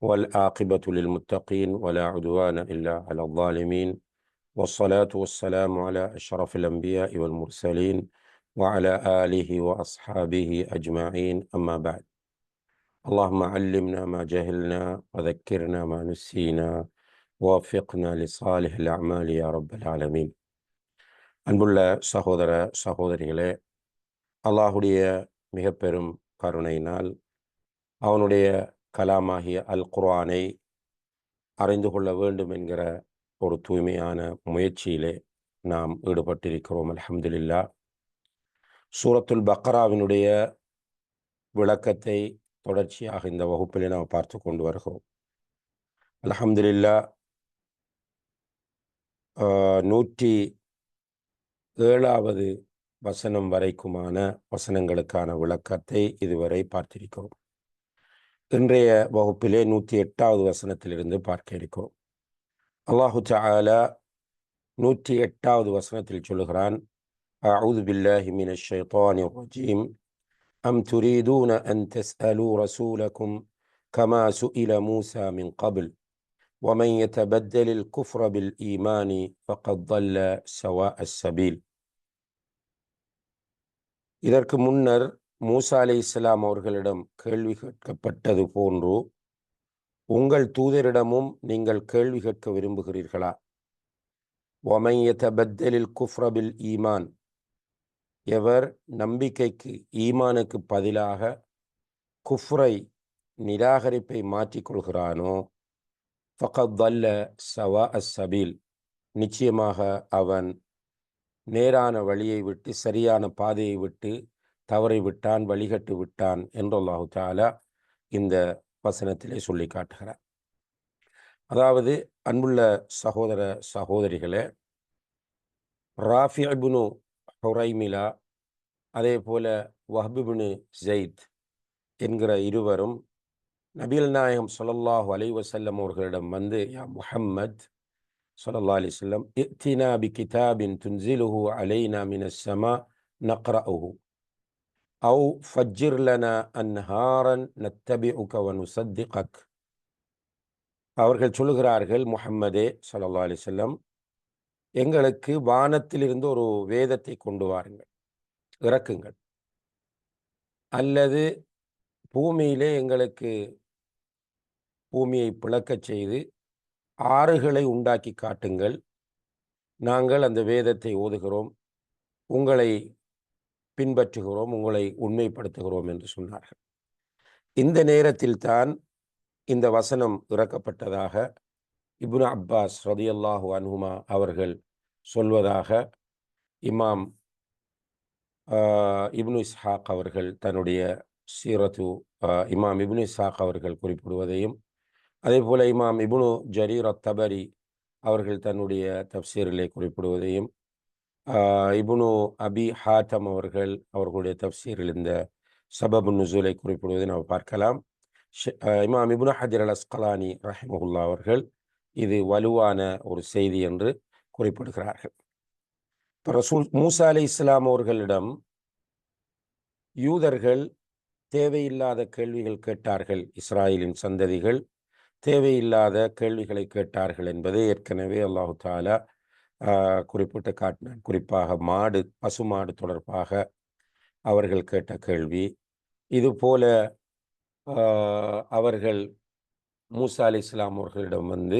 والعاقبة للمتقين ولا عدوان إلا على الظالمين والصلاة والسلام على أشرف الأنبياء والمرسلين وعلى آله وأصحابه أجمعين أما بعد اللهم علمنا ما جهلنا وذكرنا ما نسينا ووفقنا لصالح الأعمال يا رب العالمين அன்புள்ள சகோதர சகோதரிகளே அல்லாஹுடைய மிக பெரும் கருணையினால் அவனுடைய கலாமாகிய அல் குர்ஆனை அறிந்து கொள்ள வேண்டும் என்கிற ஒரு தூய்மையான முயற்சியிலே நாம் ஈடுபட்டிருக்கிறோம். அலமதுல்லா சூரத்துல் பக்ராவினுடைய விளக்கத்தை தொடர்ச்சியாக இந்த வகுப்பிலே நாம் பார்த்து கொண்டு வருகிறோம். அலமதுல்லா நூற்றி ஏழாவது வசனம் வரைக்குமான வசனங்களுக்கான விளக்கத்தை இதுவரை பார்த்திருக்கிறோம். இன்றைய வகுப்பிலே நூற்றி எட்டாவது வசனத்திலிருந்து பார்க்க இருக்கிறோம் அல்லாஹு சாலா நூற்றி எட்டாவது வசனத்தில் சொல்லுகிறான் أعوذ بالله من الشيطان الرجيم أم تريدون أن تسألوا رسولكم كما سئل موسى من قبل ومن يتبدل الكفر بالإيمان فقد ضل سواء السبيل இதற்கு முன்னர் மூசா அலி இஸ்லாம் அவர்களிடம் கேள்வி கேட்கப்பட்டது போன்று உங்கள் தூதரிடமும் நீங்கள் கேள்வி கேட்க விரும்புகிறீர்களா? ஒமையத்தபத்தலில் குஃப்ரபில் ஈமான். எவர் நம்பிக்கைக்கு ஈமானுக்கு பதிலாக குஃப்ரை நிராகரிப்பை மாற்றிக்கொள்கிறானோ ஃபகத் சவா அஸ் சபீல். நிச்சயமாக அவன் நேரான வழியை விட்டு சரியான பாதையை விட்டு தவறை விட்டான் வழிகட்டு விட்டான் என்று அல்லாஹு தாலா இந்த வசனத்திலே சொல்லி காட்டுகிறார். அதாவது அன்புள்ள சகோதர சகோதரிகளே ராஃபி அபுனு ஹொரைமிலா அதே போல வஹபிபுனு ஜெயித் என்கிற இருவரும் நபீல் நாயகம் சொல்லல்லாஹு அலைவசல்லம் அவர்களிடம் வந்து யா முஹம்மத் சொல்லல்லா அலி சொல்லம் இத்தினா பி கிதாபின் துன்சிலுஹு அலைனா மின சமா நக்ரஹு அவு ஃபஜ்ஜிர் லனா அன்ஹாரன் நத்தபி உகவனு சத்திகக் அவர்கள் சொல்லுகிறார்கள் முஹம்மதே சல்லா அலிசல்லம் எங்களுக்கு வானத்திலிருந்து ஒரு வேதத்தை கொண்டு வாருங்கள் இறக்குங்கள். அல்லது பூமியிலே எங்களுக்கு பூமியை பிளக்கச் செய்து ஆறுகளை உண்டாக்கி காட்டுங்கள். நாங்கள் அந்த வேதத்தை ஓதுகிறோம். உங்களை பின்பற்றுகிறோம் உங்களை உண்மைப்படுத்துகிறோம் என்று சொன்னார்கள். இந்த நேரத்தில் தான் இந்த வசனம் இறக்கப்பட்டதாக இப்னு அப்பாஸ் ரதியல்லாஹு அனுமா அவர்கள் சொல்வதாக இமாம் இப்னு இஸ்ஹாக் அவர்கள் தன்னுடைய சீரத்து இமாம் இப்னு இஸ்ஹாக் அவர்கள் குறிப்பிடுவதையும் அதே போல் இமாம் இபுனு ஜரீர் தபரி அவர்கள் தன்னுடைய தப்சீரிலே குறிப்பிடுவதையும் இபுனு அபி ஹாத்தம் அவர்கள் அவர்களுடைய தப்சீரில் இந்த சபபு நுசூலை குறிப்பிடுவதை நாம் பார்க்கலாம். இமாம் இபுனு ஹஜர் அல் அஸ்கலானி ரஹிமஹுல்லா அவர்கள் இது வலுவான ஒரு செய்தி என்று குறிப்பிடுகிறார்கள். இப்போ ரசூல் மூசா அலி இஸ்லாம் அவர்களிடம் யூதர்கள் தேவையில்லாத கேள்விகள் கேட்டார்கள். இஸ்ராயலின் சந்ததிகள் தேவையில்லாத கேள்விகளை கேட்டார்கள் என்பதை ஏற்கனவே அல்லாஹு தாலா குறிப்பிட்டு காட்டினான் குறிப்பாக மாடு பசுமாடு தொடர்பாக அவர்கள் கேட்ட கேள்வி. இது போல அவர்கள் மூசா அலி இஸ்லாம் அவர்களிடம் வந்து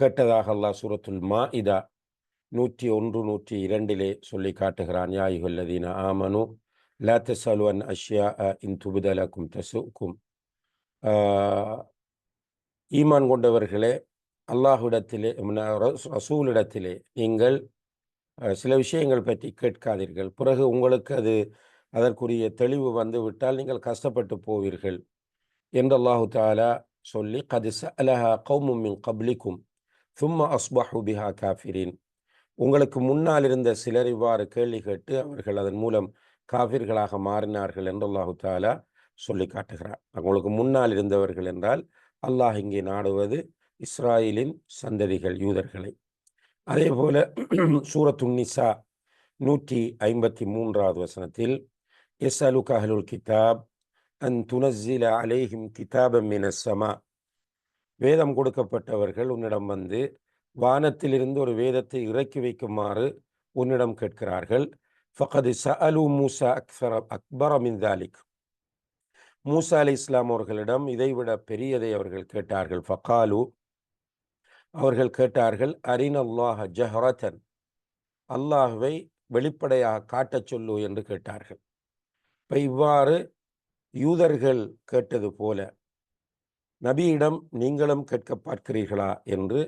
கேட்டதாக அல்லாஹ் சூரத்துல் மா இதா நூற்றி ஒன்று நூற்றி இரண்டிலே சொல்லி காட்டுகிறான். யாயுகல்லதீன ஆமனு லா தசலு அஷ்யா இன் துபுதலக்கும் தசுக்கும் ஈமான் கொண்டவர்களே அல்லாஹுடத்திலே ரசூலிடத்திலே நீங்கள் சில விஷயங்கள் பற்றி கேட்காதீர்கள். பிறகு உங்களுக்கு அது அதற்குரிய தெளிவு வந்து விட்டால் நீங்கள் கஷ்டப்பட்டு போவீர்கள் என்று அல்லாஹு தாலா சொல்லி கது அலஹா கௌமுமின் மின் கப்லிக்கும் சும்ம அஸ்பஹு பிஹா காஃபிரின். உங்களுக்கு முன்னால் இருந்த சிலர் இவ்வாறு கேள்வி கேட்டு அவர்கள் அதன் மூலம் காஃபிர்களாக மாறினார்கள் என்று அல்லாஹு தாலா சொல்லி காட்டுகிறார். அவங்களுக்கு முன்னால் இருந்தவர்கள் என்றால் அல்லாஹ் இங்கே நாடுவது இஸ்ராயலின் சந்ததிகள் யூதர்களை. அதே போல சூரத்துன்னிசா நூற்றி ஐம்பத்தி மூன்றாவது வசனத்தில் எஸ் அலு கஹலுல் கிதாப் அன் துனஸில அலேஹிம் கிதாபம் சமா. வேதம் கொடுக்கப்பட்டவர்கள் உன்னிடம் வந்து வானத்திலிருந்து ஒரு வேதத்தை இறக்கி வைக்குமாறு உன்னிடம் கேட்கிறார்கள். ஃபகது அலு மூசா அக்பர அக்பர் அமிந்தாலிக் மூசா அலி இஸ்லாம் அவர்களிடம் இதைவிட பெரியதை அவர்கள் கேட்டார்கள். ஃபகாலு அவர்கள் கேட்டார்கள் அரின் அல்லாஹ ஜஹரத்தன் அல்லாஹுவை வெளிப்படையாக காட்டச் சொல்லு என்று கேட்டார்கள். இப்போ இவ்வாறு யூதர்கள் கேட்டது போல நபியிடம் நீங்களும் கேட்க பார்க்கிறீர்களா? என்று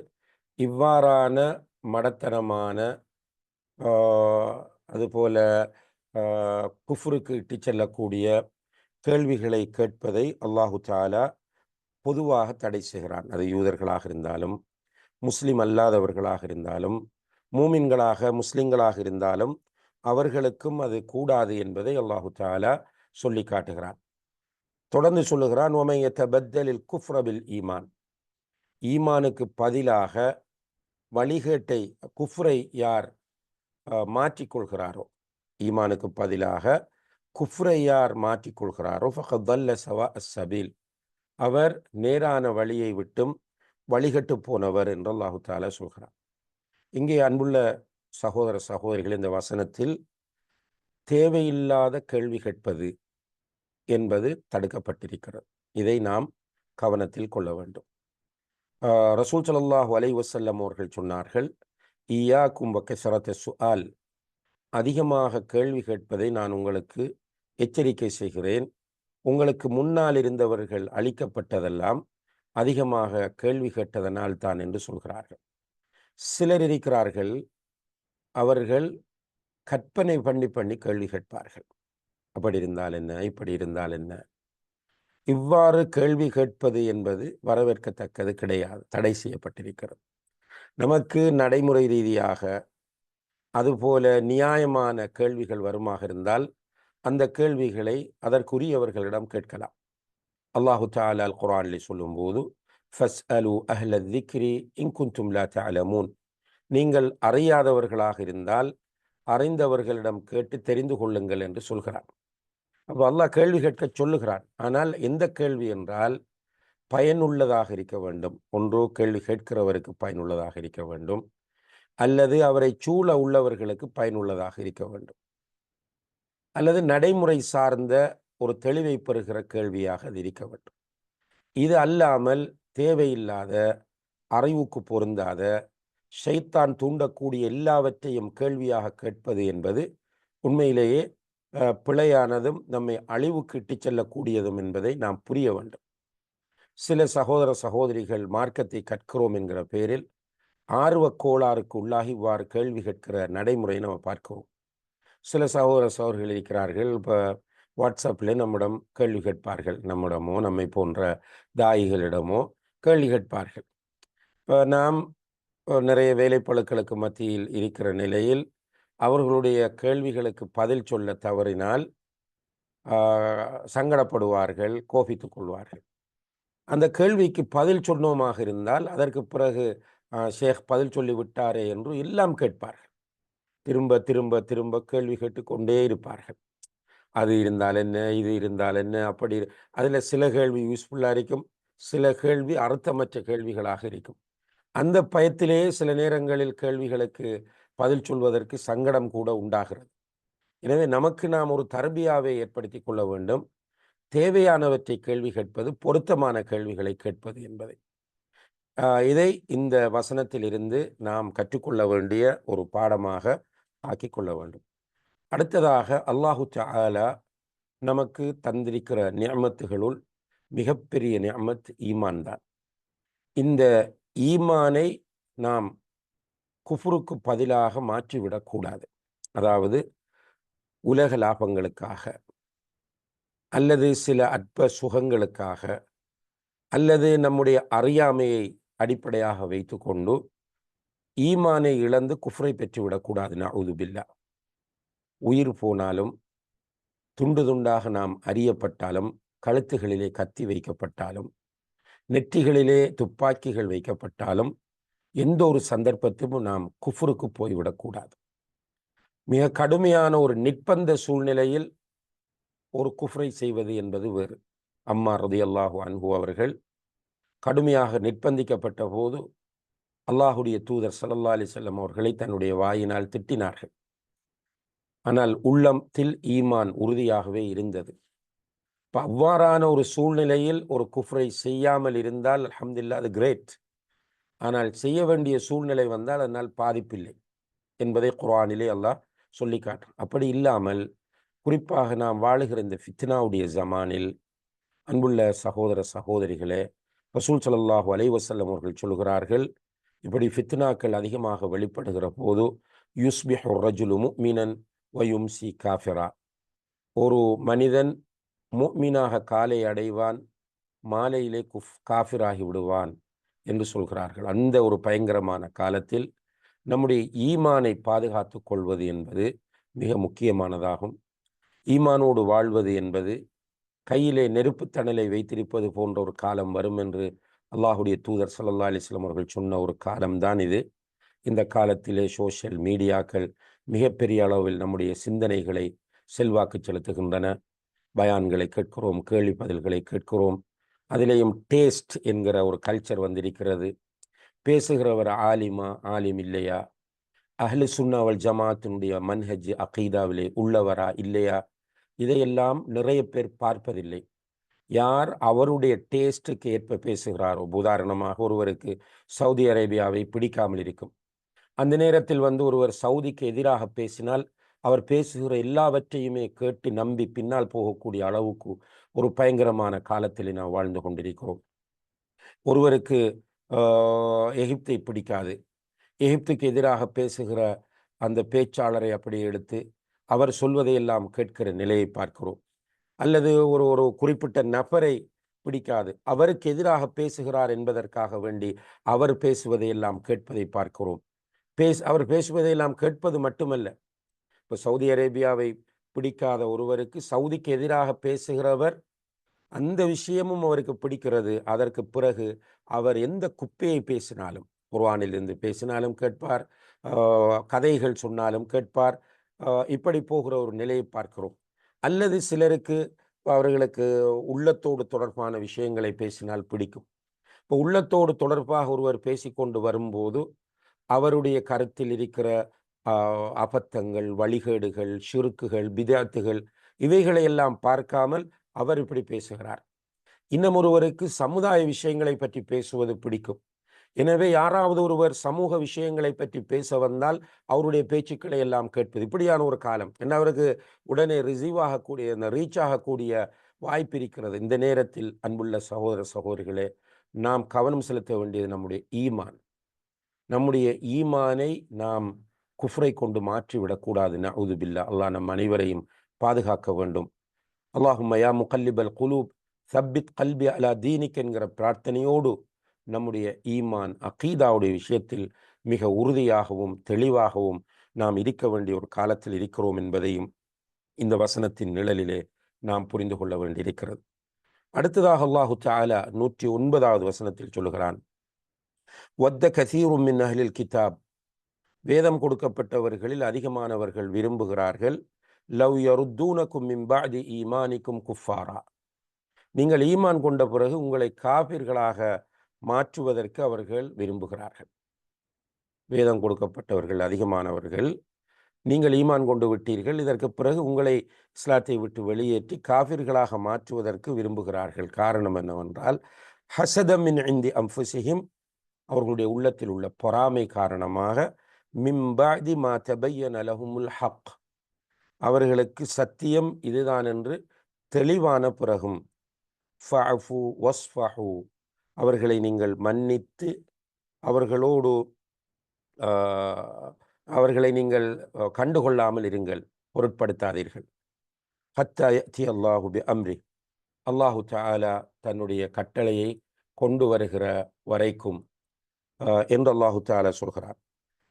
இவ்வாறான மடத்தனமான அதுபோல குஃப்ருக்கு இட்டு செல்லக்கூடிய கேள்விகளை கேட்பதை அல்லாஹு தாலா பொதுவாக தடை செய்கிறான். அது யூதர்களாக இருந்தாலும் முஸ்லீம் அல்லாதவர்களாக இருந்தாலும் மூமின்களாக முஸ்லிம்களாக இருந்தாலும் அவர்களுக்கும் அது கூடாது என்பதை அல்லாஹு தாலா சொல்லி காட்டுகிறான். தொடர்ந்து சொல்லுகிறான் ஒமையத்த பத்தலில் குஃப்ரபில் ஈமான். ஈமானுக்கு பதிலாக வழிகேட்டை குஃப்ரை யார் மாற்றிக்கொள்கிறாரோ ஈமானுக்கு பதிலாக குஃப்ரை யார் மாற்றிக்கொள்கிறாரோ ஃபகதல்ல சவா அசபீல் அவர் நேரான வழியை விட்டும் வழிகட்டு போனவர் என்று அல்லாஹு தாலா சொல்கிறார் இங்கே அன்புள்ள சகோதர சகோதரிகள் இந்த வசனத்தில் தேவையில்லாத கேள்வி கேட்பது என்பது தடுக்கப்பட்டிருக்கிறது. இதை நாம் கவனத்தில் கொள்ள வேண்டும். ரசூல் சல்லாஹு அலை வசல்லம் அவர்கள் சொன்னார்கள் ஈயா கும்ப சரத்த சுஆல். அதிகமாக கேள்வி கேட்பதை நான் உங்களுக்கு எச்சரிக்கை செய்கிறேன். உங்களுக்கு முன்னால் இருந்தவர்கள் அளிக்கப்பட்டதெல்லாம் அதிகமாக கேள்வி கேட்டதனால் தான் என்று சொல்கிறார்கள். சிலர் இருக்கிறார்கள் அவர்கள் கற்பனை பண்ணி பண்ணி கேள்வி கேட்பார்கள். அப்படி இருந்தால் என்ன? இப்படி இருந்தால் என்ன? இவ்வாறு கேள்வி கேட்பது என்பது வரவேற்கத்தக்கது கிடையாது தடை செய்யப்பட்டிருக்கிறது. நமக்கு நடைமுறை ரீதியாக அதுபோல நியாயமான கேள்விகள் வருமாக இருந்தால் அந்த கேள்விகளை அதற்குரியவர்களிடம் கேட்கலாம். அல்லாஹு தாலா அல் குரானில் சொல்லும்போது ஃபஸ் அலு அஹ்ல திக்ரி இன்குந்தும் லா தலமூன் நீங்கள் அறியாதவர்களாக இருந்தால் அறிந்தவர்களிடம் கேட்டு தெரிந்து கொள்ளுங்கள் என்று சொல்கிறான். அப்போ அல்லாஹ் கேள்வி கேட்க சொல்லுகிறான். ஆனால் எந்த கேள்வி என்றால் பயனுள்ளதாக இருக்க வேண்டும். ஒன்றோ கேள்வி கேட்கிறவருக்கு பயனுள்ளதாக இருக்க வேண்டும். அல்லது அவரை சூழ உள்ளவர்களுக்கு பயனுள்ளதாக இருக்க வேண்டும். அல்லது நடைமுறை சார்ந்த ஒரு தெளிவை பெறுகிற கேள்வியாக அது இருக்க வேண்டும். இது அல்லாமல் தேவையில்லாத அறிவுக்கு பொருந்தாத ஷைத்தான் தூண்டக்கூடிய எல்லாவற்றையும் கேள்வியாக கேட்பது என்பது உண்மையிலேயே பிழையானதும் நம்மை அழிவுக்கு இட்டு செல்லக்கூடியதும் என்பதை நாம் புரிய வேண்டும். சில சகோதர சகோதரிகள் மார்க்கத்தை கற்கிறோம் என்கிற பேரில் ஆர்வ கோளாறுக்கு உள்ளாகி இவ்வாறு கேள்வி கேட்கிற நடைமுறையை நம்ம பார்க்கிறோம். சில சகோதர சகோதரிகள் இருக்கிறார்கள் இப்போ வாட்ஸ்அப்பில் நம்மிடம் கேள்வி கேட்பார்கள். நம்மிடமோ நம்மை போன்ற தாயிகளிடமோ கேள்வி கேட்பார்கள். இப்போ நாம் நிறைய வேலைப்பழுக்களுக்கு மத்தியில் இருக்கிற நிலையில் அவர்களுடைய கேள்விகளுக்கு பதில் சொல்ல தவறினால் சங்கடப்படுவார்கள் கோபித்து கொள்வார்கள். அந்த கேள்விக்கு பதில் சொன்னோமாக இருந்தால் அதற்கு பிறகு ஷேக் பதில் சொல்லி விட்டாரே என்று எல்லாம் கேட்பார்கள். திரும்ப திரும்ப திரும்ப கேள்வி கேட்டுக்கொண்டே இருப்பார்கள். அது இருந்தால் என்ன இது இருந்தால் என்ன அப்படி அதில் சில கேள்வி யூஸ்ஃபுல்லாக இருக்கும் சில கேள்வி அர்த்தமற்ற கேள்விகளாக இருக்கும். அந்த பயத்திலேயே சில நேரங்களில் கேள்விகளுக்கு பதில் சொல்வதற்கு சங்கடம் கூட உண்டாகிறது. எனவே நமக்கு நாம் ஒரு தரபியாவை ஏற்படுத்தி கொள்ள வேண்டும். தேவையானவற்றை கேள்வி கேட்பது பொருத்தமான கேள்விகளை கேட்பது என்பதை. இதை இந்த வசனத்திலிருந்து நாம் கற்றுக்கொள்ள வேண்டிய ஒரு பாடமாக ஆக்கிக்கொள்ள வேண்டும். அடுத்ததாக அல்லாஹு ஆலா நமக்கு தந்திருக்கிற நியமத்துகளுள் மிகப்பெரிய நியமத் ஈமான் தான். இந்த ஈமானை நாம் குஃபுருக்கு பதிலாக மாற்றிவிடக்கூடாது அதாவது உலக லாபங்களுக்காக அல்லது சில அற்ப சுகங்களுக்காக அல்லது நம்முடைய அறியாமையை அடிப்படையாக வைத்துக்கொண்டு ஈமானை இழந்து குஃப்ரை பெற்றுவிடக்கூடாது நவுதுபில்லா. உயிர் போனாலும் துண்டு துண்டாக நாம் அறியப்பட்டாலும் கழுத்துகளிலே கத்தி வைக்கப்பட்டாலும் நெற்றிகளிலே துப்பாக்கிகள் வைக்கப்பட்டாலும் எந்த ஒரு சந்தர்ப்பத்திலும் நாம் குஃபுருக்கு போய்விடக்கூடாது மிக கடுமையான ஒரு நிற்பந்த சூழ்நிலையில் ஒரு குஃப்ரை செய்வது என்பது வேறு. அம்மா ரதியல்லாஹு அன்ஹு அவர்கள் கடுமையாக நிர்பந்திக்கப்பட்ட போது அல்லாஹுடைய தூதர் சல்லா அலி செல்லம் அவர்களை தன்னுடைய வாயினால் திட்டினார்கள். ஆனால் உள்ளத்தில் ஈமான் உறுதியாகவே இருந்தது. இப்போ அவ்வாறான ஒரு சூழ்நிலையில் ஒரு குஃப்ரை செய்யாமல் இருந்தால் அலமதுல்லா அது கிரேட். ஆனால் செய்ய வேண்டிய சூழ்நிலை வந்தால் அதனால் பாதிப்பில்லை என்பதை குரானிலே அல்லாஹ் சொல்லி காட்டுறான். அப்படி இல்லாமல் குறிப்பாக நாம் வாழுகிற இந்த ஃபித்னாவுடைய ஜமானில் அன்புள்ள சகோதர சகோதரிகளே ரசூல் சல்லாஹூ அலைவசல்லம் அவர்கள் சொல்கிறார்கள் இப்படி ஃபித்னாக்கள் அதிகமாக வெளிப்படுகிற போது யுஸ்பிஹு ரஜுலு மீனன் வயும்சி காஃபிரா. ஒரு மனிதன் முக்மீனாக காலை அடைவான் மாலையிலே குஃப் காஃபிராகி விடுவான் என்று சொல்கிறார்கள். அந்த ஒரு பயங்கரமான காலத்தில் நம்முடைய ஈமானை பாதுகாத்து கொள்வது என்பது மிக முக்கியமானதாகும். ஈமானோடு வாழ்வது என்பது கையிலே நெருப்பு தணலை வைத்திருப்பது போன்ற ஒரு காலம் வரும் என்று அல்லாஹுடைய தூதர் சல்லா அலிஸ்லாம் அவர்கள் சொன்ன ஒரு காலம்தான் இது. இந்த காலத்திலே சோஷியல் மீடியாக்கள் மிகப்பெரிய அளவில் நம்முடைய சிந்தனைகளை செல்வாக்கு செலுத்துகின்றன. பயான்களை கேட்கிறோம் கேள்வி பதில்களை கேட்கிறோம். அதிலேயும் டேஸ்ட் என்கிற ஒரு கல்ச்சர் வந்திருக்கிறது. பேசுகிறவர் ஆலிமா ஆலிம் இல்லையா? அஹ்லு சுன்னாவல் ஜமாத்தினுடைய மன்ஹஜ் அகீதாவிலே உள்ளவரா இல்லையா? இதையெல்லாம் நிறைய பேர் பார்ப்பதில்லை. யார் அவருடைய டேஸ்ட்டுக்கு ஏற்ப பேசுகிறாரோ உதாரணமாக ஒருவருக்கு சவுதி அரேபியாவை பிடிக்காமல் இருக்கும். அந்த நேரத்தில் வந்து ஒருவர் சவுதிக்கு எதிராக பேசினால் அவர் பேசுகிற எல்லாவற்றையுமே கேட்டு நம்பி பின்னால் போகக்கூடிய அளவுக்கு ஒரு பயங்கரமான காலத்தில் நாம் வாழ்ந்து கொண்டிருக்கிறோம். ஒருவருக்கு எகிப்தை பிடிக்காது. எகிப்துக்கு எதிராக பேசுகிற அந்த பேச்சாளரை அப்படி எடுத்து அவர் சொல்வதையெல்லாம் கேட்கிற நிலையை பார்க்கிறோம். அல்லது ஒரு ஒரு குறிப்பிட்ட நபரை பிடிக்காது. அவருக்கு எதிராக பேசுகிறார் என்பதற்காக வேண்டி அவர் பேசுவதையெல்லாம் கேட்பதை பார்க்கிறோம். பேஸ் அவர் பேசுவதையெல்லாம் கேட்பது மட்டுமல்ல. இப்போ சவுதி அரேபியாவை பிடிக்காத ஒருவருக்கு சவுதிக்கு எதிராக பேசுகிறவர் அந்த விஷயமும் அவருக்கு பிடிக்கிறது. அதற்கு பிறகு அவர் எந்த குப்பையை பேசினாலும் குர்வானிலிருந்து பேசினாலும் கேட்பார் கதைகள் சொன்னாலும் கேட்பார் இப்படி போகிற ஒரு நிலையை பார்க்கிறோம். அல்லது சிலருக்கு அவர்களுக்கு உள்ளத்தோடு தொடர்பான விஷயங்களை பேசினால் பிடிக்கும். இப்போ உள்ளத்தோடு தொடர்பாக ஒருவர் பேசிக்கொண்டு வரும்போது அவருடைய கருத்தில் இருக்கிற அபத்தங்கள் வழிகேடுகள் சுருக்குகள் பிதாத்துகள் இவைகளை எல்லாம் பார்க்காமல் அவர் இப்படி பேசுகிறார். இன்னும் ஒருவருக்கு சமுதாய விஷயங்களை பற்றி பேசுவது பிடிக்கும். எனவே யாராவது ஒருவர் சமூக விஷயங்களை பற்றி பேச வந்தால் அவருடைய பேச்சுக்களை எல்லாம் கேட்பது. இப்படியான ஒரு காலம். என்ன அவருக்கு உடனே ரிசீவ் ஆகக்கூடிய இந்த ரீச் ஆகக்கூடிய வாய்ப்பு இருக்கிறது. இந்த நேரத்தில் அன்புள்ள சகோதர சகோதரிகளே நாம் கவனம் செலுத்த வேண்டியது நம்முடைய ஈமான். நம்முடைய ஈமானை நாம் குஃப்ரை கொண்டு மாற்றிவிடக்கூடாது நவுதுபில்லா அல்லாஹ் நம் அனைவரையும் பாதுகாக்க வேண்டும். அல்லாஹுமயா முகல்லிபல் குலூப். சப்பித் கல்பி அலா தீனிக் என்கிற பிரார்த்தனையோடு நம்முடைய ஈமான் அகீதாவுடைய விஷயத்தில் மிக உறுதியாகவும் தெளிவாகவும் நாம் இருக்க வேண்டிய ஒரு காலத்தில் இருக்கிறோம் என்பதையும் இந்த வசனத்தின் நிழலிலே நாம் புரிந்து கொள்ள வேண்டியிருக்கிறது. அடுத்ததாக அல்லாஹு தாலா நூற்றி ஒன்பதாவது வசனத்தில் சொல்லுகிறான். ஒத்த கசீரும் மின் அஹ்லில் கிதாப். வேதம் கொடுக்கப்பட்டவர்களில் அதிகமானவர்கள் விரும்புகிறார்கள். லவ் யருத்தூனக்கும் மிம்பாதி ஈமானிக்கும் குஃபாரா. நீங்கள் ஈமான் கொண்ட பிறகு உங்களை காபிர்களாக மாற்றுவதற்கு அவர்கள் விரும்புகிறார்கள். வேதம் கொடுக்கப்பட்டவர்கள் அதிகமானவர்கள். நீங்கள் ஈமான் கொண்டு விட்டீர்கள். இதற்கு பிறகு உங்களை இஸ்லாத்தை விட்டு வெளியேற்றி காபிர்களாக மாற்றுவதற்கு விரும்புகிறார்கள். காரணம் என்னவென்றால் ஹசதமின் இந்தி அம்புசிஹிம் அவர்களுடைய உள்ளத்தில் உள்ள பொறாமை காரணமாக மிம்பாதி மா தபையன் அலஹுமுல் ஹக். அவர்களுக்கு சத்தியம் இதுதான் என்று தெளிவான பிறகும் ஃபஃபு வஸ்ஃபஹு. அவர்களை நீங்கள் மன்னித்து அவர்களோடு அவர்களை நீங்கள் கண்டுகொள்ளாமல் இருங்கள் பொருட்படுத்தாதீர்கள். ஹத்தி அல்லாஹு பி அம்ரி. அல்லாஹு தாலா தன்னுடைய கட்டளையை கொண்டு வருகிற வரைக்கும் என்று அல்லாஹு தாலா சொல்கிறார்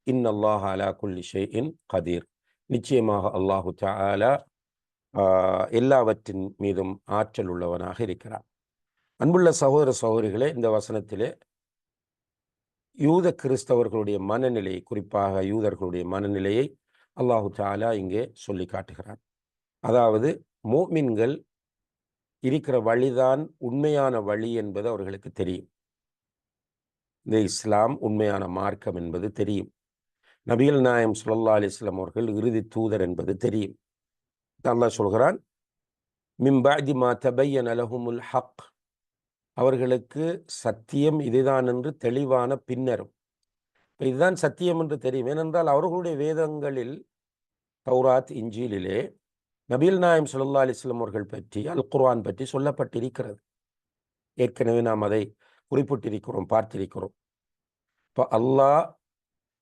இன்னல்லாஹ் அலா குல்லி ஷைஇன் கதீர். நிச்சயமாக அல்லாஹு தாலா எல்லாவற்றின் மீதும் ஆற்றல் உள்ளவனாக இருக்கிறான். அன்புள்ள சகோதர சகோதரிகளே இந்த வசனத்திலே யூத கிறிஸ்தவர்களுடைய மனநிலை குறிப்பாக யூதர்களுடைய மனநிலையை அல்லாஹு தாலா இங்கே சொல்லி காட்டுகிறான். அதாவது மூமின்கள் இருக்கிற வழிதான் உண்மையான வழி என்பது அவர்களுக்கு தெரியும். இந்த இஸ்லாம் உண்மையான மார்க்கம் என்பது தெரியும். நபிகள் நாயம் சுல்லா அலிஸ்லாம் அவர்கள் இறுதி தூதர் என்பது தெரியும். அல்லாஹ் சொல்கிறான் மிம்பாதி மா தபையன் அலஹுமுல் ஹக். அவர்களுக்கு சத்தியம் இதுதான் என்று தெளிவான பின்னரும். இதுதான் சத்தியம் என்று தெரியும். ஏனென்றால் அவர்களுடைய வேதங்களில் தௌராத் இஞ்சியிலே நபீல் நாயம் சுல்லா அலிஸ்லாம் அவர்கள் பற்றி அல் குர்ஆன் பற்றி சொல்லப்பட்டிருக்கிறது. ஏற்கனவே நாம் அதை குறிப்பிட்டிருக்கிறோம் பார்த்திருக்கிறோம். இப்போ அல்லாஹ்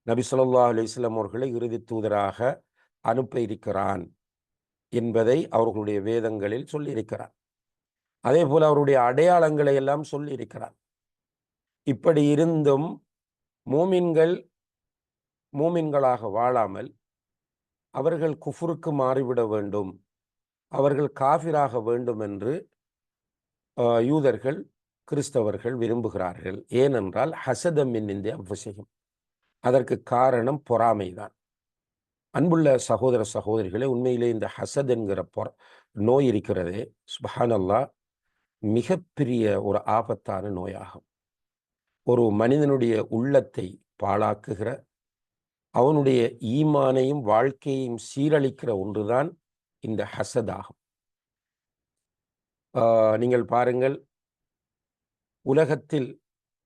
நபி சொல்லா அலிஸ்லாம் அவர்களை இறுதி தூதராக அனுப்ப இருக்கிறான் என்பதை அவர்களுடைய வேதங்களில் சொல்லியிருக்கிறார் அதே போல் அவருடைய அடையாளங்களை எல்லாம் சொல்லியிருக்கிறார் இப்படி இருந்தும் மூமின்கள் மூமின்களாக வாழாமல் அவர்கள் குஃபுருக்கு மாறிவிட வேண்டும் அவர்கள் காஃபிராக வேண்டும் என்று யூதர்கள் கிறிஸ்தவர்கள் விரும்புகிறார்கள். ஏனென்றால் ஹசதமின் இந்திய அவசியம் அதற்கு காரணம் பொறாமைதான். அன்புள்ள சகோதர சகோதரிகளே உண்மையிலே இந்த ஹசத் என்கிற பொற நோய் இருக்கிறதே சுபஹானல்லா மிகப்பெரிய ஒரு ஆபத்தான நோயாகும். ஒரு மனிதனுடைய உள்ளத்தை பாழாக்குகிற அவனுடைய ஈமானையும் வாழ்க்கையையும் சீரழிக்கிற ஒன்றுதான் இந்த ஹசதாகும் நீங்கள் பாருங்கள் உலகத்தில்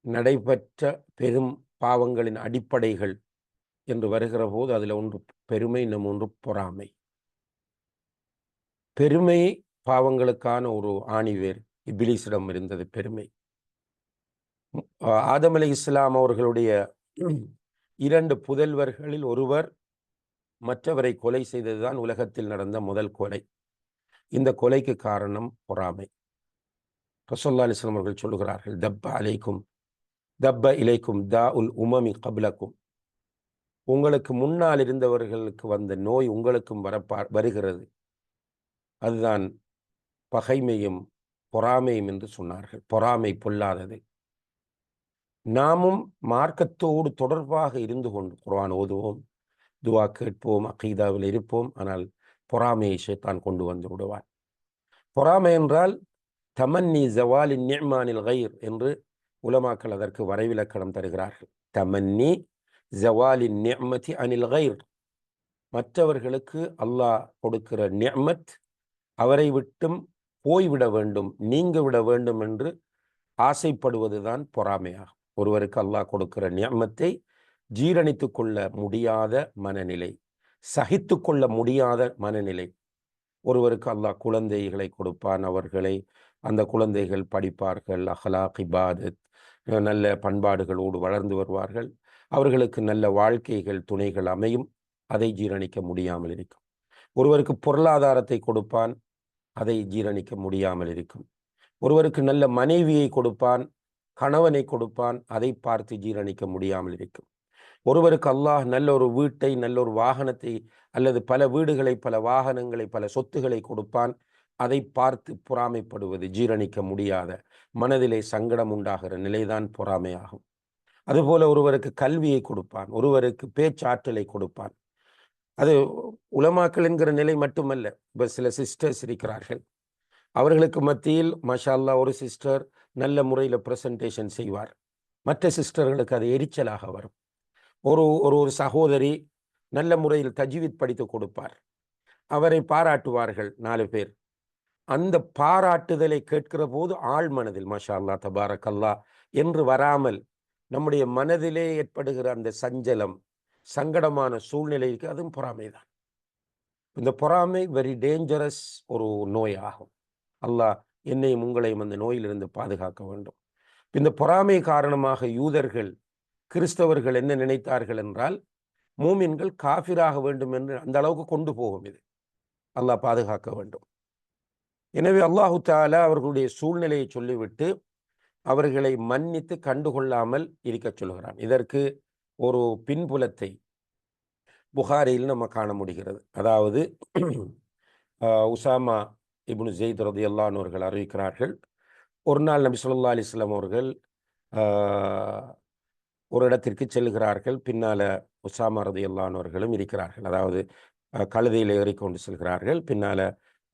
நடைபெற்ற பெரும் பாவங்களின் அடிப்படைகள் என்று வருகிற போது அதில் ஒன்று பெருமை நம் ஒன்று பொறாமை. பெருமை பாவங்களுக்கான ஒரு ஆணிவேர் இபிலிஸிடம் இருந்தது பெருமை. ஆதம் அலி இஸ்லாம் அவர்களுடைய இரண்டு புதல்வர்களில் ஒருவர் மற்றவரை கொலை செய்ததுதான் உலகத்தில் நடந்த முதல் கொலை. இந்த கொலைக்கு காரணம் பொறாமை. ரசோல்லா அலிஸ்லாம் அவர்கள் சொல்லுகிறார்கள் தப்ப அலைக்கும் தப்ப இலைக்கும் தா உல் உமமி கபிலக்கும். உங்களுக்கு முன்னால் இருந்தவர்களுக்கு வந்த நோய் உங்களுக்கும் வரப்பா வருகிறது. அதுதான் பகைமையும் பொறாமையும் என்று சொன்னார்கள். பொறாமை பொல்லாதது. நாமும் மார்க்கத்தோடு தொடர்பாக இருந்து கொண்டு குரான் ஓதுவோம் துவா கேட்போம் அகீதாவில் இருப்போம். ஆனால் பொறாமையை சேத்தான் கொண்டு வந்து விடுவான். பொறாமை என்றால் தமன்னி ஜவாலின் நிமானில் கயிர் என்று உலமாக்கள் அதற்கு வரைவிலக்கணம் தருகிறார்கள். தமன்னி ஜவாலின் நியமதி அனில் கயிர். மற்றவர்களுக்கு அல்லாஹ் கொடுக்கிற நியமத் அவரை விட்டும் போய்விட வேண்டும் நீங்க விட வேண்டும் என்று ஆசைப்படுவதுதான் பொறாமையாகும். ஒருவருக்கு அல்லாஹ் கொடுக்கிற நியமத்தை ஜீரணித்து கொள்ள முடியாத மனநிலை சகித்து கொள்ள முடியாத மனநிலை. ஒருவருக்கு அல்லாஹ் குழந்தைகளை கொடுப்பான் அவர்களை அந்த குழந்தைகள் படிப்பார்கள் அஹ்லாக் இபாதத் நல்ல பண்பாடுகளோடு வளர்ந்து வருவார்கள். அவர்களுக்கு நல்ல வாழ்க்கைகள் துணைகள் அமையும். அதை ஜீரணிக்க முடியாமல் இருக்கும். ஒருவருக்கு பொருளாதாரத்தை கொடுப்பான் அதை ஜீரணிக்க முடியாமல் இருக்கும். ஒருவருக்கு நல்ல மனைவியை கொடுப்பான் கணவனை கொடுப்பான் அதை பார்த்து ஜீரணிக்க முடியாமல் இருக்கும். ஒருவருக்கு அல்லாஹ் நல்ல ஒரு வீட்டை நல்ல ஒரு வாகனத்தை அல்லது பல வீடுகளை பல வாகனங்களை பல சொத்துக்களை கொடுப்பான். அதை பார்த்து பொறாமைப்படுவது ஜீரணிக்க முடியாத மனதிலே சங்கடம் உண்டாகிற நிலைதான் பொறாமையாகும். அதுபோல ஒருவருக்கு கல்வியை கொடுப்பான் ஒருவருக்கு பேச்சாற்றலை கொடுப்பான். அது உலமாக்கள் என்கிற நிலை மட்டுமல்ல இப்போ சில சிஸ்டர்ஸ் இருக்கிறார்கள். அவர்களுக்கு மத்தியில் மஷால்லா ஒரு சிஸ்டர் நல்ல முறையில் ப்ரெசன்டேஷன் செய்வார். மற்ற சிஸ்டர்களுக்கு அது எரிச்சலாக வரும். ஒரு ஒரு ஒரு சகோதரி நல்ல முறையில் தஜ்வீத் படித்து கொடுப்பார். அவரை பாராட்டுவார்கள் நாலு பேர். அந்த பாராட்டுதலை கேட்கிற போது ஆள் மனதில் மஷா அல்லா தபாரக்கல்லா என்று வராமல் நம்முடைய மனதிலே ஏற்படுகிற அந்த சஞ்சலம் சங்கடமான சூழ்நிலைக்கு அதுவும் பொறாமை தான் இந்த பொறாமை வெரி டேஞ்சரஸ் ஒரு நோய் ஆகும் அல்லாஹ் என்னையும் உங்களையும் அந்த நோயிலிருந்து பாதுகாக்க வேண்டும். இந்த பொறாமை காரணமாக யூதர்கள் கிறிஸ்தவர்கள் என்ன நினைத்தார்கள் என்றால் மூமின்கள் காஃபிராக வேண்டும் என்று அந்த அளவுக்கு கொண்டு போகும் இது. அல்லாஹ் பாதுகாக்க வேண்டும். எனவே அல்லாஹு தாலா அவர்களுடைய சூழ்நிலையை சொல்லிவிட்டு அவர்களை மன்னித்து கண்டுகொள்ளாமல் இருக்க சொல்கிறான். இதற்கு ஒரு பின்புலத்தை புகாரியில் நம்ம காண முடிகிறது. அதாவது உசாமா இப்னு ஜெயித் ரதி அல்லானவர்கள் அறிவிக்கிறார்கள் ஒரு நாள் நபி சொல்லா அலிஸ்லாம் அவர்கள் ஒரு இடத்திற்கு செல்கிறார்கள். பின்னால உசாமா ரதி அல்லானவர்களும் இருக்கிறார்கள். அதாவது கழுதையில் ஏறிக்கொண்டு செல்கிறார்கள். பின்னால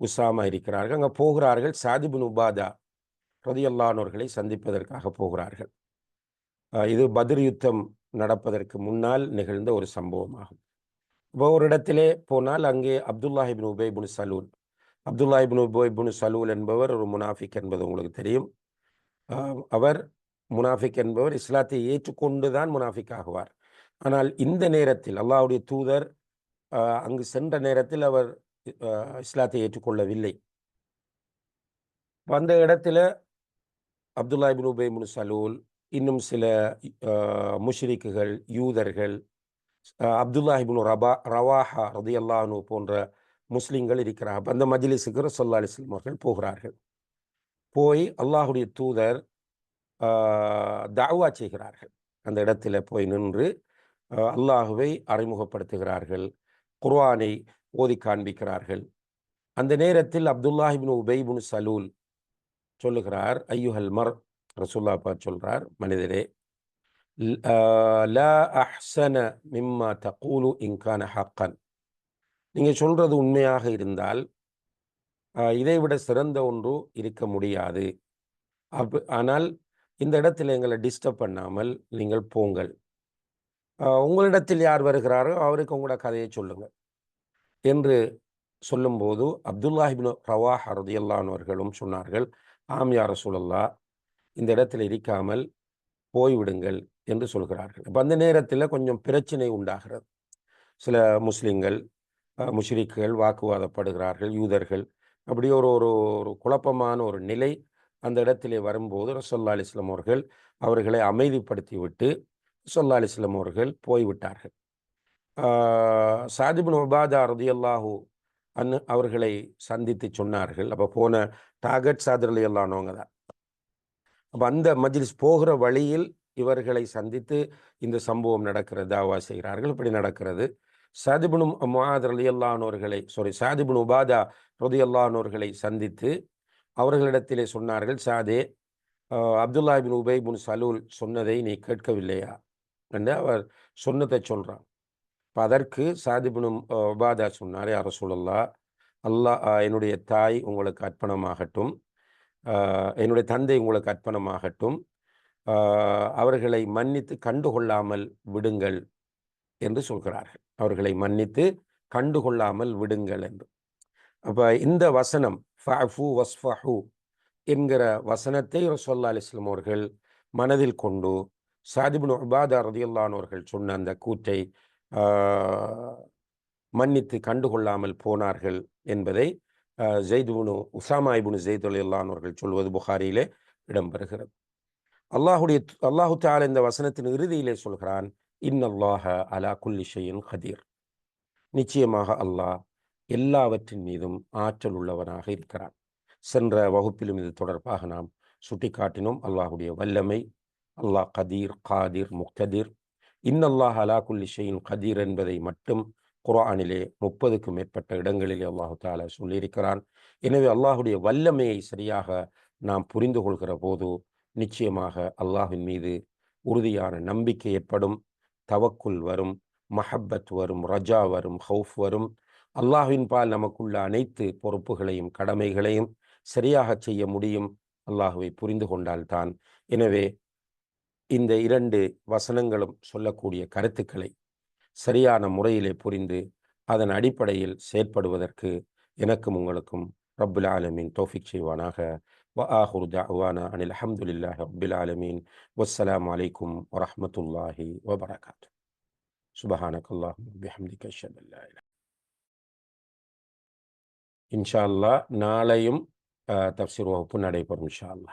உசாமா இருக்கிறார்கள். அங்கே போகிறார்கள். சாதிபுன் உபாதா ரதியல்லானோர்களை சந்திப்பதற்காக போகிறார்கள். இது பதிர் யுத்தம் நடப்பதற்கு முன்னால் நிகழ்ந்த ஒரு சம்பவமாகும். இப்போ ஒரு இடத்திலே போனால் அங்கே அப்துல்லாஹிபின் உபேபுன் சலூல். அப்துல்லாஹிபின் உபேபுன் சலூல் என்பவர் ஒரு முனாஃபிக் என்பது உங்களுக்கு தெரியும். அவர் முனாஃபிக் என்பவர் இஸ்லாத்தை ஏற்றுக்கொண்டு தான் முனாஃபிக் ஆகுவார். ஆனால் இந்த நேரத்தில் அல்லாவுடைய தூதர் அங்கு சென்ற நேரத்தில் அவர் இஸ்லாத்தை ஏற்றுக்கொள்ளவில்லை. அந்த இடத்துல அப்துல்லாஹிபின் முனு சலூல் இன்னும் சில முஷ்ரிக்குகள் யூதர்கள் அப்துல்லாஹிபின் ரபா ரவாஹா ரதி அல்லானு போன்ற முஸ்லீம்கள் இருக்கிறார்கள் அந்த மஜிலிஸுக்கு ரசல்லா அலிஸ்லாம் அவர்கள் போகிறார்கள். போய் அல்லாஹுடைய தூதர் தாவா செய்கிறார்கள். அந்த இடத்துல போய் நின்று அல்லாஹுவை அறிமுகப்படுத்துகிறார்கள். குர்வானை ஓதி காண்பிக்கிறார்கள். அந்த நேரத்தில் அப்துல்லாஹிபின் உபைபுன் சலூல் சொல்லுகிறார் ஐயுஹல் மர் ரசுல்லா பா சொல்கிறார் மனிதரே லா அஹ்சன மிம்மா தகூலு இன்கான ஹக்கன் நீங்கள் சொல்றது உண்மையாக இருந்தால் இதைவிட சிறந்த ஒன்று இருக்க முடியாது. அப் ஆனால் இந்த இடத்தில் எங்களை டிஸ்டர்ப் பண்ணாமல் நீங்கள் போங்கள். உங்களிடத்தில் யார் வருகிறாரோ அவருக்கு உங்களோட கதையை சொல்லுங்கள். என்று சொல்லும்போது அப்துல்லாஹிபின் ரவாஹ் ரதியல்லானவர்களும் சொன்னார்கள் ஆம் யார சூழல்லா இந்த இடத்தில் இருக்காமல் போய்விடுங்கள் என்று சொல்கிறார்கள். இப்போ அந்த நேரத்தில் கொஞ்சம் பிரச்சனை உண்டாகிறது. சில முஸ்லீம்கள் முஷ்ரிக்குகள் வாக்குவாதப்படுகிறார்கள் யூதர்கள். அப்படி ஒரு ஒரு ஒரு குழப்பமான ஒரு நிலை அந்த இடத்திலே வரும்போது ரசோல்லா அலிஸ்லாம் அவர்கள் அவர்களை அமைதிப்படுத்தி விட்டு ரசோல்லா அலிஸ்லாம் அவர்கள் போய்விட்டார்கள். சாதிபின் உபாதா ரதியல்லாஹூ அன்னு அவர்களை சந்தித்து சொன்னார்கள். அப்போ போன டாகட் சாதர் அலி அல்லானவங்க தான் அப்போ அந்த மஜ்லிஸ் போகிற வழியில் இவர்களை சந்தித்து இந்த சம்பவம் நடக்கிறது தாவா செய்கிறார்கள். இப்படி நடக்கிறது. சாதிபுனும் முகாத் அலியல்லானோர்களை சாரி சாதிபுன் உபாதா ரதியல்லானோர்களை சந்தித்து அவர்களிடத்திலே சொன்னார்கள் சாதே அப்துல்லா பின் உபைபுன் சலூல் சொன்னதை நீ கேட்கவில்லையா? என்று அவர் சொன்னதை சொல்கிறான் இப்போ அதற்கு சாதிபுனும் உபாதா சொன்னார் யார சொல்லல்லா அல்லாஹ் என்னுடைய தாய் உங்களுக்கு அர்ப்பணமாகட்டும். என்னுடைய தந்தை உங்களுக்கு அர்ப்பணமாகட்டும். அவர்களை மன்னித்து கண்டுகொள்ளாமல் விடுங்கள் என்று சொல்கிறார்கள். அவர்களை மன்னித்து கண்டுகொள்ளாமல் விடுங்கள் என்று. அப்போ இந்த வசனம் ஃபு வஸ்ஃபஹூ என்கிற வசனத்தை ரசோல்லா அலிஸ்லாம் அவர்கள் மனதில் கொண்டு சாதிபின் உபாதா ரதியுல்லானவர்கள் சொன்ன அந்த கூற்றை மன்னித்து கண்டுகொள்ளாமல் போனார்கள் என்பதை ஜெய்துபுனு உசாமா இபுனு ஜெயித் அல்லானவர்கள் சொல்வது புகாரியிலே இடம்பெறுகிறது. அல்லாஹுடைய அல்லாஹு தால இந்த வசனத்தின் இறுதியிலே சொல்கிறான் இன்னல்லாஹ அலா குல்லிஷையின் ஹதீர் நிச்சயமாக அல்லாஹ் எல்லாவற்றின் மீதும் ஆற்றல் உள்ளவனாக இருக்கிறான். சென்ற வகுப்பிலும் இது தொடர்பாக நாம் சுட்டிக்காட்டினோம் அல்லாஹுடைய வல்லமை அல்லாஹ் கதீர் காதிர் முக்ததீர் இன்னல்லாஹ் அலாக்குல் இஷையின் கதீர் என்பதை மட்டும் குரானிலே முப்பதுக்கும் மேற்பட்ட இடங்களிலே அல்லாஹு தாலா சொல்லியிருக்கிறான். எனவே அல்லாஹுடைய வல்லமையை சரியாக நாம் புரிந்து கொள்கிற போது நிச்சயமாக அல்லாஹின் மீது உறுதியான நம்பிக்கை ஏற்படும். தவக்குள் வரும் மஹப்பத் வரும் ரஜா வரும் ஹவுஃப் வரும். அல்லாஹின் பால் நமக்குள்ள அனைத்து பொறுப்புகளையும் கடமைகளையும் சரியாக செய்ய முடியும். அல்லாஹுவை புரிந்து கொண்டால்தான். எனவே இந்த இரண்டு வசனங்களும் சொல்லக்கூடிய கருத்துக்களை சரியான முறையிலே புரிந்து அதன் அடிப்படையில் செயற்படுவதற்கு எனக்கும் உங்களுக்கும் ரப்புல் ஆலமீன் தோஃபிக் செய்வானாக. வ ஆஹுர் தாவானா அனில் அஹமதுல்லாஹ் ரப்புல் ஆலமீன். வஸ்ஸலாம் அலைக்கும் வரமத்துல்லாஹி வபரகாத் சுபஹானக் அல்லாஹும் பிஹம்திக் இன்ஷா அல்லா நாளையும் தப்சீர் வகுப்பு நடைபெறும் இன்ஷா அல்லா